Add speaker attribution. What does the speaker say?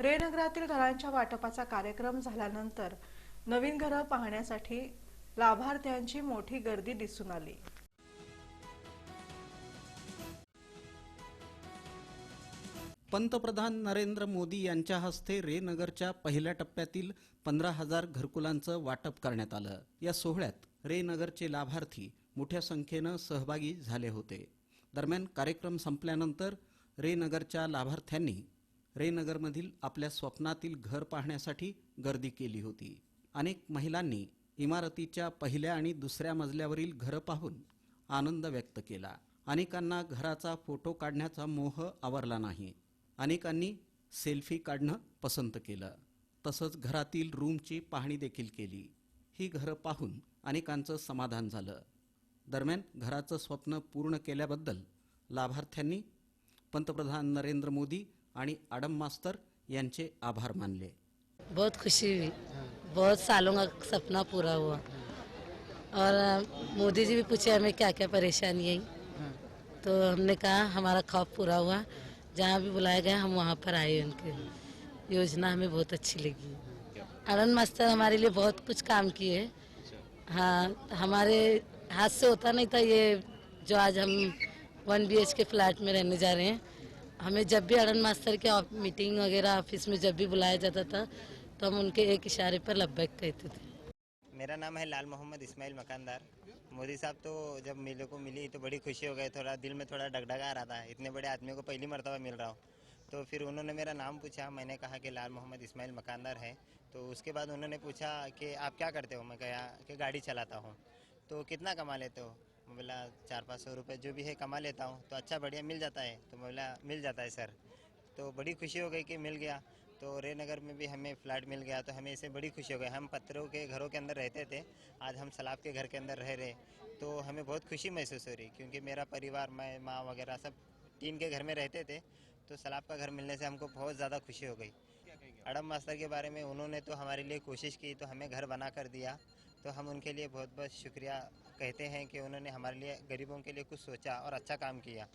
Speaker 1: रेनगरातील घरांच्या वाटपाचा कार्यक्रम झाल्यानंतर नवीन घरं पाहण्यासाठी लाभार्थ्यांची मोठी गर्दी दिसून आली.
Speaker 2: पंतप्रधान नरेंद्र मोदी यांच्या हस्ते रेनगरच्या पहिल्या टप्प्यातील पंधरा हजार घरकुलांचं वाटप करण्यात आलं. या सोहळ्यात रेनगरचे लाभार्थी मोठ्या संख्येनं सहभागी झाले होते. दरम्यान कार्यक्रम संपल्यानंतर रेनगरच्या लाभार्थ्यांनी रेनगरमधील आपल्या स्वप्नातील घर पाहण्यासाठी गर्दी केली होती. अनेक महिलांनी इमारतीच्या पहिल्या आणि दुसऱ्या मजल्यावरील घरं पाहून आनंद व्यक्त केला. अनेकांना घराचा फोटो काढण्याचा मोह आवरला नाही. अनेकांनी सेल्फी काढणं पसंत केलं. तसंच घरातील रूमची पाहणी देखील केली. ही घरं पाहून अनेकांचं समाधान झालं. दरम्यान घराचं स्वप्न पूर्ण केल्याबद्दल लाभार्थ्यांनी पंतप्रधान नरेंद्र मोदी आणि आडम मास्तर यांचे आभार मानले.
Speaker 3: बहुत खुशी हुई। बहुत सालों का सपना पूरा हुआ। और मोदी जी भी पूछे हमें क्या क्या परेशानी आई। तो हमने कहा हमारा ख्वाब पूरा हुआ। जहाँ भी बुलाया गया हम वहाँ पर आए उनके। योजना हमें बहुत अच्छी लगी। अरन मास्टर हमारे लिए बहुत कुछ काम किए। हाँ हमारे हाथ से होता नहीं था ये जो आज हम वन बी के फ्लैट में रहने जा रहे हैं। हमें जब भी आनंद मास्टर के मीटिंग वगैरह ऑफ़िस में जब भी बुलाया जाता था तो हम उनके एक इशारे पर लब्बैक कहते थे।
Speaker 4: मेरा नाम है लाल मोहम्मद इस्माइल मकानदार। मोदी साहब तो जब मेरे को मिली तो बड़ी खुशी हो गई। थोड़ा दिल में थोड़ा डगडगा आ रहा था। इतने बड़े आदमी को पहली मरतबा मिल रहा हूँ। तो फिर उन्होंने मेरा नाम पूछा। मैंने कहा कि लाल मोहम्मद इस्माइल मकानदार है। तो उसके बाद उन्होंने पूछा कि आप क्या करते हो? मैं कहा कि गाड़ी चलाता हूँ। तो कितना कमा लेते हो? बोला चार पाँच सौ रुपये जो भी है कमा लेता हूँ तो अच्छा बढ़िया मिल जाता है तो बोला मिल जाता है सर। तो बड़ी खुशी हो गई कि मिल गया। तो रेनगर में भी हमें फ्लैट मिल गया तो हमें इससे बड़ी खुशी हो गई। हम पत्थरों के घरों के अंदर रहते थे, आज हम सलाब के घर के अंदर रह रहे तो हमें बहुत खुशी महसूस हो रही क्योंकि मेरा परिवार, मैं, माँ वगैरह सब टीन के घर में रहते थे तो सलाब का घर मिलने से हमको बहुत ज़्यादा खुशी हो गई। अडम मास्टर के बारे में उन्होंने तो हमारे लिए कोशिश की तो हमें घर बना कर दिया। तो हम उनके लिए बहुत बहुत शुक्रिया कहते हैं कि उन्होंने हमारे लिए गरीबों के लिए कुछ सोचा और अच्छा काम किया।